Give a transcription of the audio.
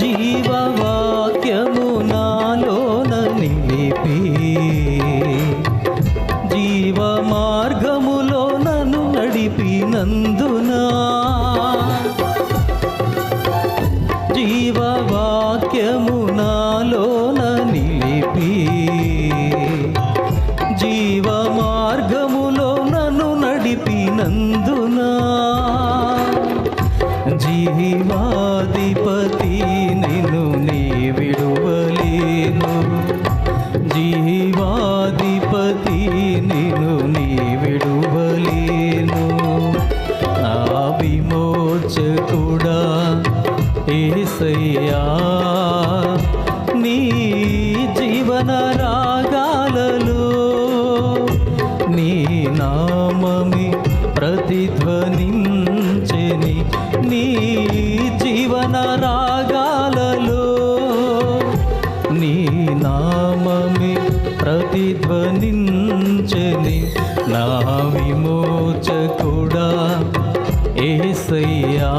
జీవవాక్యము నాలోన నిలిపి జీవ మార్గములో నన్ను నడిపినందునా జీవవాక్యము నాలోన నిలిపి జీవ మార్గములో నన్ను నడిపినందునా జీవాధిపతి నిన్ను నీ విడువలేను. జీవాధిపతి నిన్ను నీ విడువలేను. నా విమోచకుడా ఏసయ్యా నీ జీవన రాగాలలో నీ నామమి ప్రతిధ్వనిం నీ జీవన రాగాలలో నీ నామమి ప్రతిధ్వనించని నా విమోచకుడా ఏసయ్యా.